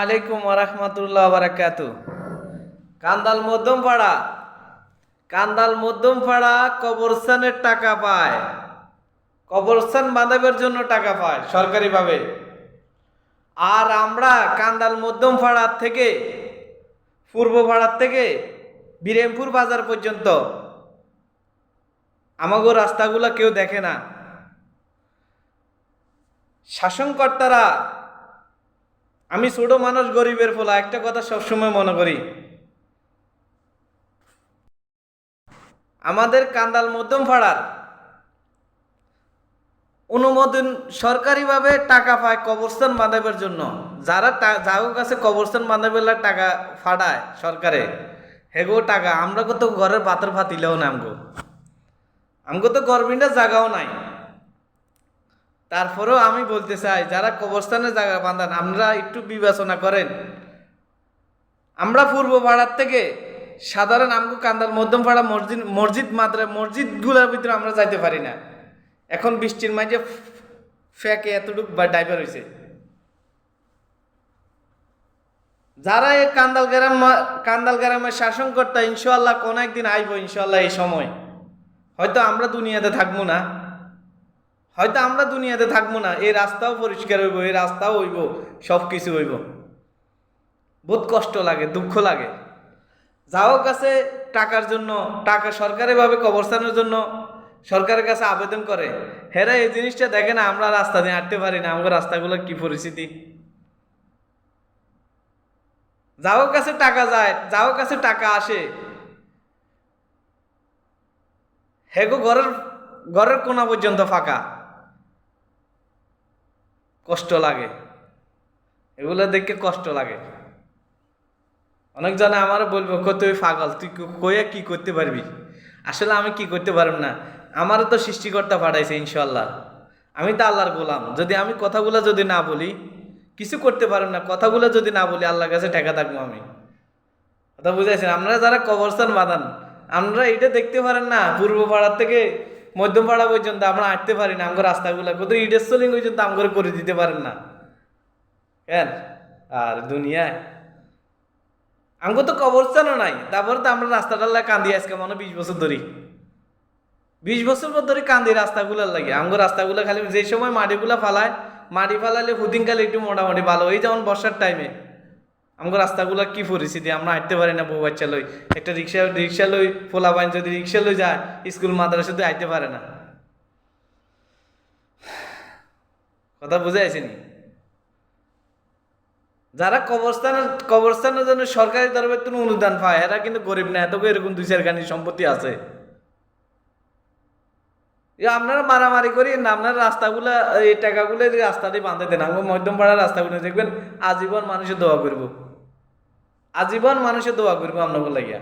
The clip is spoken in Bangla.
আলাইকুম রহমতুল্লাহ বারাকাতু কান্দাল মধ্যম পাড়া। কান্দাল মধ্যম পাড়া কবরস্থানের টাকা পায়। কবরস্থান বাঁধাবার জন্য টাকা পায় সরকারিভাবে। আর আমরা কান্দাল মধ্যম পাড়ার থেকে, পূর্ব পাড়ার থেকে বীরেমপুর বাজার পর্যন্ত। আমাগো রাস্তাগুলো কেউ দেখে না। শাসনকর্তারা আমি ছোট মানুষ, গরিবের ফলা একটা কথা সবসময় মনে করি। আমাদের কান্দাল মধ্যম পাড়ার অনুমোদন সরকারিভাবে টাকা পায় কবরস্থান বাঁধাবের জন্য। যারা যাগো কাছে কবরস্থান বাঁধাবেলার টাকা ফাটায় সরকারে, হেগো টাকা, আমরা কত ঘরের পাথর ফাতিলেও না আমগো। আমগো তো গরবিনটা জায়গাও নাই। তারপরেও আমি বলতে চাই, যারা কবরস্থানের জায়গা বাঁধান, আমরা একটু বিবেচনা করেন। আমরা পূর্ব পাড়ার থেকে সাধারণ আমগো কান্দার মধ্যম পাড়া মসজিদ মসজিদ মাত্রা মসজিদগুলোর ভিতরে আমরা যাইতে পারি না। এখন বৃষ্টির মাঝে ফ্যাকে এতটুক বা ডাইভার হয়েছে যারা এই কান্দাল গ্রাম, কান্দাল গ্রামের শাসন কর্তা ইনশাল্লাহ কোন একদিন আইব ইনশাল্লাহ এই সময়। হয়তো আমরা দুনিয়াতে থাকব না। হয়তো আমরা দুনিয়াতে থাকব না, এই রাস্তাও পরিষ্কার হইব, এই রাস্তাও হইব সব কিছু হইব। বহুত কষ্ট লাগে, দুঃখ লাগে। যাও কাছে টাকার জন্য, টাকা সরকারিভাবে কবরস্থানের জন্য, সরকারের কাছে আবেদন করে, হেরা এই জিনিসটা দেখে না, আমরা রাস্তা দিয়ে হাঁটতে পারি না আমাদের রাস্তাগুলোর কি পরিস্থিতি? যাও কাছে টাকা যায়, যাও কাছে টাকা আসে। হেগো ঘরের ঘরের কোনা পর্যন্ত ফাঁকা। কষ্ট লাগে। এগুলো দেখে কষ্ট লাগে। অনেকজনে আমার বলব কো তুই পাগল, তুই কো- কইয়া কি করতে পারবি? আসলে আমি কি করতে পারব না। আমারও তো সৃষ্টিকর্তা পাঠাইছে ইনশাল্লাহ আমি তো আল্লাহর গোলাম। যদি আমি কথাগুলো যদি না বলি, কিছু করতে পারব না। কথাগুলো যদি না বলি, আল্লাহর কাছে ঠেকা থাকব আমি। কথা বুঝাইছেন? আপনারা যারা কবরস্থান বাঁধান আমরা এটা দেখতে পারেন না, পূর্ব পাড়ার থেকে মধ্যম পাড়া পর্যন্ত আমরা হাঁটতে পারি না আমার রাস্তাগুলো। কোথাও ইটের সোলিং পর্যন্ত আমগরে করে দিতে পারেন না। কেন? আর দুনিয়ায়। আমগো তো কবরস্থানও নাই। তারপরে তো আমরা রাস্তাটার লাগে কান্দি আজকে, মনে বিশ বছর ধরি। বিশ বছর পর ধরে কান্দি রাস্তাগুলোর লাগে। আমগো রাস্তাগুলো খালি যে সময় মাটিগুলো ফালায়, মাটি ফালালে হুদিনকালে একটু মোটামুটি ভালো। এই যেমন বর্ষার টাইমে আমগো রাস্তাগুলো কি পরিস্থিতি? আমরা হাঁটতে পারি না বউ বাচ্চা লই। একটা রিক্সা রিক্সা লই, ফোলা বাইন যদি রিক্সা লই যায়, স্কুল মাদ্রাসা তো হাঁটতে পারে না। কথা বুঝে আসেনি? যারা কবরস্থানের কবরস্থানের জন্য সরকারি তরফে কোনো অনুদান পায়, এরা কিন্তু গরিব না এত এরকম দুই চার খানি সম্পত্তি আছে। আপনারা মারামারি করি না, আপনার রাস্তাগুলা, এই টাকাগুলো রাস্তা দিয়ে বাঁধে দেন। আমার মধ্যম পাড়ার রাস্তাগুলো দেখবেন, আজীবন মানুষের দোয়া করব। আজীবন মানুষের দোয়া করব আপনাকে লাগিয়া